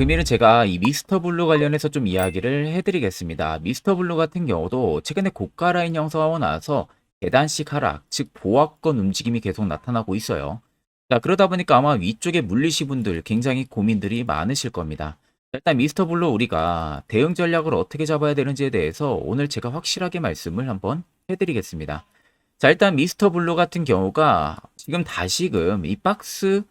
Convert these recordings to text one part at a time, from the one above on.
금일은 제가 이 미스터 블루 관련해서 좀 이야기를 해드리겠습니다. 미스터 블루 같은 경우도 최근에 고가 라인 형성하고 나서 계단식 하락, 즉 보합권 움직임이 계속 나타나고 있어요. 자, 그러다 보니까 아마 위쪽에 물리시 분들 굉장히 고민들이 많으실 겁니다. 자, 일단 미스터 블루 우리가 대응 전략을 어떻게 잡아야 되는지에 대해서 오늘 제가 확실하게 말씀을 한번 해드리겠습니다. 자, 일단 미스터 블루 같은 경우가 지금 다시금 이 박스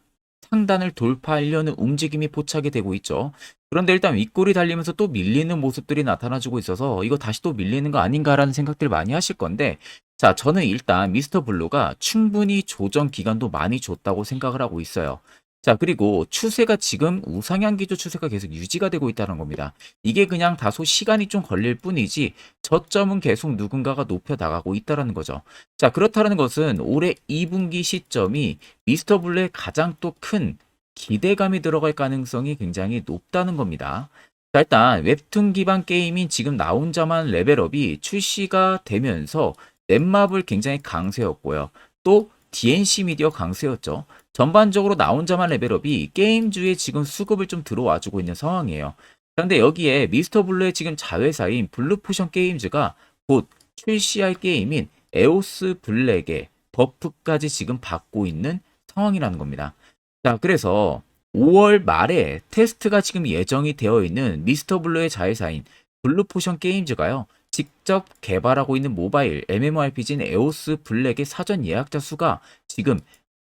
상단을 돌파하려는 움직임이 포착이 되고 있죠. 그런데 일단 윗골이 달리면서 또 밀리는 모습들이 나타나주고 있어서 이거 다시 또 밀리는 거 아닌가라는 생각들 많이 하실 건데 자 저는 일단 미스터 블루가 충분히 조정 기간도 많이 줬다고 생각을 하고 있어요. 자 그리고 추세가 지금 우상향 기조 추세가 계속 유지가 되고 있다는 겁니다. 이게 그냥 다소 시간이 좀 걸릴 뿐이지 저점은 계속 누군가가 높여 나가고 있다는 거죠. 자 그렇다는 것은 올해 2분기 시점이 미스터 블루의 가장 또 큰 기대감이 들어갈 가능성이 굉장히 높다는 겁니다. 자, 일단 웹툰 기반 게임인 지금 나 혼자만 레벨업이 출시가 되면서 넷마블 굉장히 강세였고요. 또 DNC 미디어 강세였죠. 전반적으로 나 혼자만 레벨업이 게임주에 지금 수급을 좀 들어와주고 있는 상황이에요. 그런데 여기에 미스터 블루의 지금 자회사인 블루포션 게임즈가 곧 출시할 게임인 에오스 블랙의 버프까지 지금 받고 있는 상황이라는 겁니다. 자, 그래서 5월 말에 테스트가 지금 예정이 되어 있는 미스터 블루의 자회사인 블루포션 게임즈가요. 직접 개발하고 있는 모바일 MMORPG인 에오스 블랙의 사전 예약자 수가 지금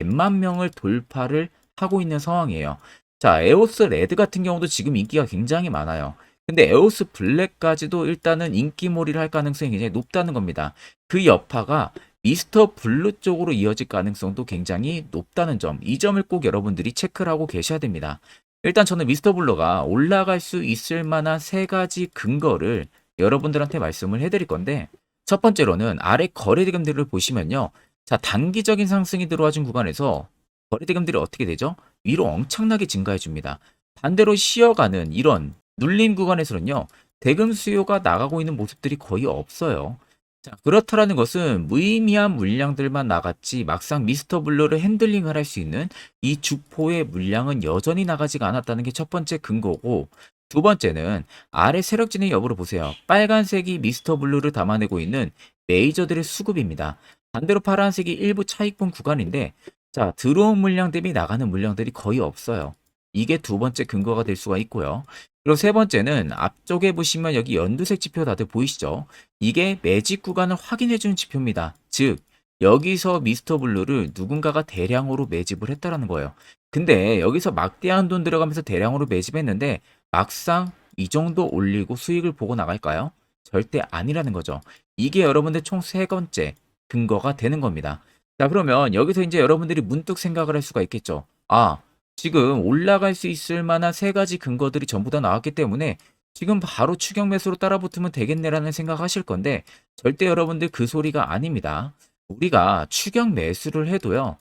100만 명을 돌파를 하고 있는 상황이에요. 자, 에오스 레드 같은 경우도 지금 인기가 굉장히 많아요. 근데 에오스 블랙까지도 일단은 인기몰이를 할 가능성이 굉장히 높다는 겁니다. 그 여파가 미스터 블루 쪽으로 이어질 가능성도 굉장히 높다는 점, 이 점을 꼭 여러분들이 체크를 하고 계셔야 됩니다. 일단 저는 미스터 블루가 올라갈 수 있을 만한 세 가지 근거를 여러분들한테 말씀을 해드릴 건데, 첫 번째로는 아래 거래대금들을 보시면요. 자, 단기적인 상승이 들어와준 구간에서 거래대금들이 어떻게 되죠? 위로 엄청나게 증가해 줍니다. 반대로 쉬어가는 이런 눌림 구간에서는요. 대금 수요가 나가고 있는 모습들이 거의 없어요. 자, 그렇다라는 것은 무의미한 물량들만 나갔지 막상 미스터 블루를 핸들링을 할 수 있는 이 주포의 물량은 여전히 나가지가 않았다는 게 첫 번째 근거고 두 번째는 아래 세력진의 여부를 보세요. 빨간색이 미스터 블루를 담아내고 있는 메이저들의 수급입니다. 반대로 파란색이 일부 차익분 구간인데 자, 들어온 물량 대비 나가는 물량들이 거의 없어요. 이게 두 번째 근거가 될 수가 있고요. 그리고 세 번째는 앞쪽에 보시면 여기 연두색 지표 다들 보이시죠? 이게 매직 구간을 확인해주는 지표입니다. 즉, 여기서 미스터 블루를 누군가가 대량으로 매집을 했다라는 거예요. 근데 여기서 막대한 돈 들어가면서 대량으로 매집했는데 막상 이 정도 올리고 수익을 보고 나갈까요? 절대 아니라는 거죠. 이게 여러분들 총 세 번째 근거가 되는 겁니다. 자, 그러면 여기서 이제 여러분들이 문득 생각을 할 수가 있겠죠. 아, 지금 올라갈 수 있을 만한 세 가지 근거들이 전부 다 나왔기 때문에 지금 바로 추격 매수로 따라 붙으면 되겠네라는 생각하실 건데 절대 여러분들 그 소리가 아닙니다. 우리가 추격 매수를 해도요.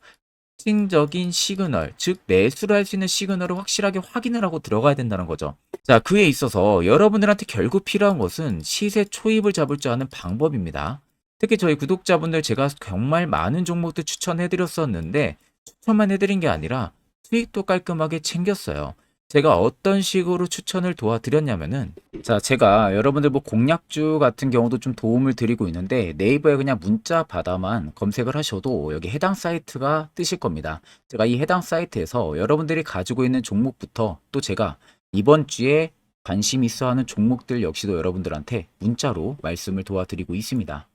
특징적인 시그널, 즉 매수를 할 수 있는 시그널을 확실하게 확인을 하고 들어가야 된다는 거죠. 자, 그에 있어서 여러분들한테 결국 필요한 것은 시세 초입을 잡을 줄 아는 방법입니다. 특히 저희 구독자분들 제가 정말 많은 종목들 추천해 드렸었는데 추천만 해드린 게 아니라 수익도 깔끔하게 챙겼어요. 제가 어떤 식으로 추천을 도와드렸냐면은 자 제가 여러분들 뭐 공략주 같은 경우도 좀 도움을 드리고 있는데 네이버에 그냥 문자 바다만 검색을 하셔도 여기 해당 사이트가 뜨실 겁니다. 제가 이 해당 사이트에서 여러분들이 가지고 있는 종목부터 또 제가 이번 주에 관심 있어 하는 종목들 역시도 여러분들한테 문자로 말씀을 도와드리고 있습니다.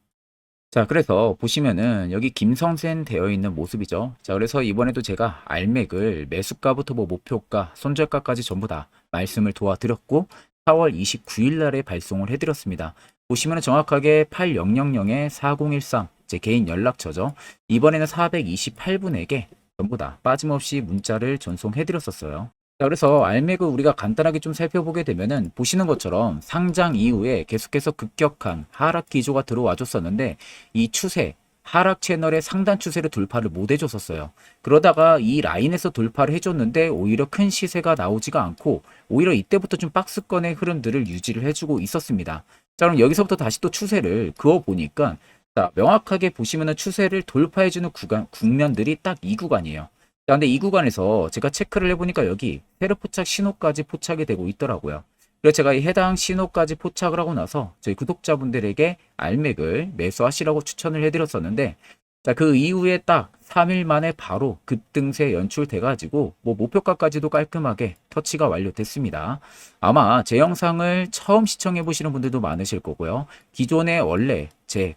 자, 그래서 보시면은 여기 김성센 되어 있는 모습이죠. 자, 그래서 이번에도 제가 알맥을 매수가부터 뭐 목표가, 손절가까지 전부 다 말씀을 도와드렸고 4월 29일 날에 발송을 해드렸습니다. 보시면은 정확하게 8000에 4013, 제 개인 연락처죠. 이번에는 428분에게 전부 다 빠짐없이 문자를 전송해드렸었어요. 자, 그래서 알맥을 우리가 간단하게 좀 살펴보게 되면은 보시는 것처럼 상장 이후에 계속해서 급격한 하락 기조가 들어와 줬었는데 이 추세, 하락 채널의 상단 추세를 돌파를 못 해줬었어요. 그러다가 이 라인에서 돌파를 해줬는데 오히려 큰 시세가 나오지가 않고 오히려 이때부터 좀 박스권의 흐름들을 유지를 해주고 있었습니다. 자, 그럼 여기서부터 다시 또 추세를 그어 보니까 자, 명확하게 보시면은 추세를 돌파해주는 구간, 국면들이 딱 이 구간이에요. 자, 근데 이 구간에서 제가 체크를 해보니까 여기 세로 포착 신호까지 포착이 되고 있더라고요. 그래서 제가 이 해당 신호까지 포착을 하고 나서 저희 구독자분들에게 알맥을 매수하시라고 추천을 해드렸었는데 자, 그 이후에 딱 3일 만에 바로 급등세 연출돼가지고 뭐 목표가까지도 깔끔하게 터치가 완료됐습니다. 아마 제 영상을 처음 시청해보시는 분들도 많으실 거고요. 기존에 원래 제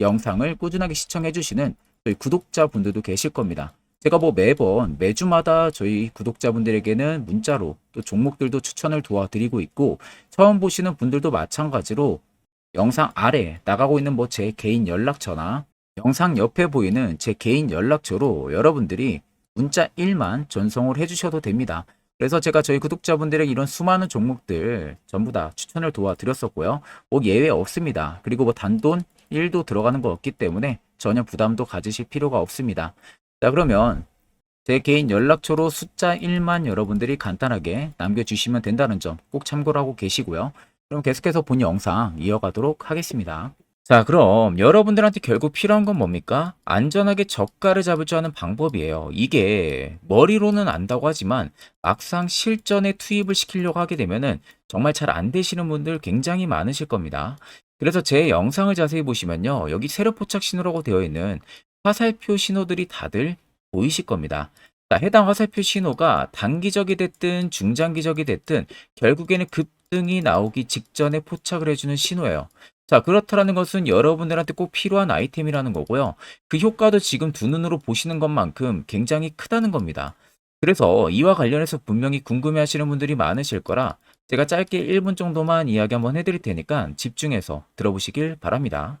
영상을 꾸준하게 시청해주시는 구독자분들도 계실 겁니다. 제가 뭐 매번 매주마다 저희 구독자분들에게는 문자로 또 종목들도 추천을 도와드리고 있고 처음 보시는 분들도 마찬가지로 영상 아래 나가고 있는 뭐 제 개인 연락처나 영상 옆에 보이는 제 개인 연락처로 여러분들이 문자 1만 전송을 해주셔도 됩니다. 그래서 제가 저희 구독자분들에게 이런 수많은 종목들 전부 다 추천을 도와드렸었고요. 뭐 예외 없습니다. 그리고 뭐 단돈 1도 들어가는 거 없기 때문에 전혀 부담도 가지실 필요가 없습니다. 자, 그러면 제 개인 연락처로 숫자 1만 여러분들이 간단하게 남겨주시면 된다는 점 꼭 참고를 하고 계시고요. 그럼 계속해서 본 영상 이어가도록 하겠습니다. 자, 그럼 여러분들한테 결국 필요한 건 뭡니까? 안전하게 저가를 잡을 줄 아는 방법이에요. 이게 머리로는 안다고 하지만 막상 실전에 투입을 시키려고 하게 되면은 정말 잘 안 되시는 분들 굉장히 많으실 겁니다. 그래서 제 영상을 자세히 보시면요. 여기 세로 포착 신호라고 되어 있는 화살표 신호들이 다들 보이실 겁니다. 자, 해당 화살표 신호가 단기적이 됐든 중장기적이 됐든 결국에는 급등이 나오기 직전에 포착을 해주는 신호예요. 자, 그렇다라는 것은 여러분들한테 꼭 필요한 아이템이라는 거고요. 그 효과도 지금 두 눈으로 보시는 것만큼 굉장히 크다는 겁니다. 그래서 이와 관련해서 분명히 궁금해 하시는 분들이 많으실 거라 제가 짧게 1분 정도만 이야기 한번 해드릴 테니까 집중해서 들어보시길 바랍니다.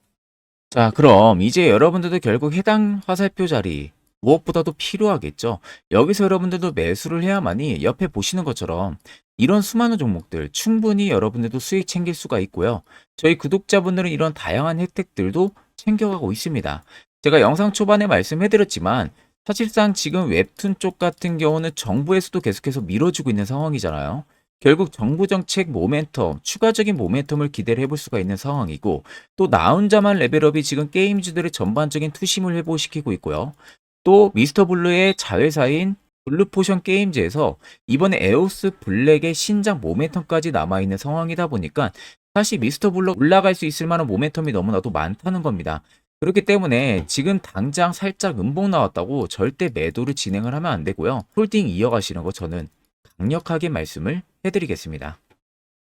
자, 그럼 이제 여러분들도 결국 해당 화살표 자리 무엇보다도 필요하겠죠. 여기서 여러분들도 매수를 해야만이 옆에 보시는 것처럼 이런 수많은 종목들 충분히 여러분들도 수익 챙길 수가 있고요. 저희 구독자분들은 이런 다양한 혜택들도 챙겨가고 있습니다. 제가 영상 초반에 말씀해드렸지만 사실상 지금 웹툰 쪽 같은 경우는 정부에서도 계속해서 밀어주고 있는 상황이잖아요. 결국 정부 정책 모멘텀, 추가적인 모멘텀을 기대를 해볼 수가 있는 상황이고 또 나 혼자만 레벨업이 지금 게임주들의 전반적인 투심을 회복시키고 있고요. 또 미스터 블루의 자회사인 블루포션 게임즈에서 이번에 에오스 블랙의 신작 모멘텀까지 남아있는 상황이다 보니까 사실 미스터 블루 올라갈 수 있을 만한 모멘텀이 너무나도 많다는 겁니다. 그렇기 때문에 지금 당장 살짝 음봉 나왔다고 절대 매도를 진행을 하면 안 되고요. 홀딩 이어가시는 거 저는 강력하게 말씀을 해드리겠습니다.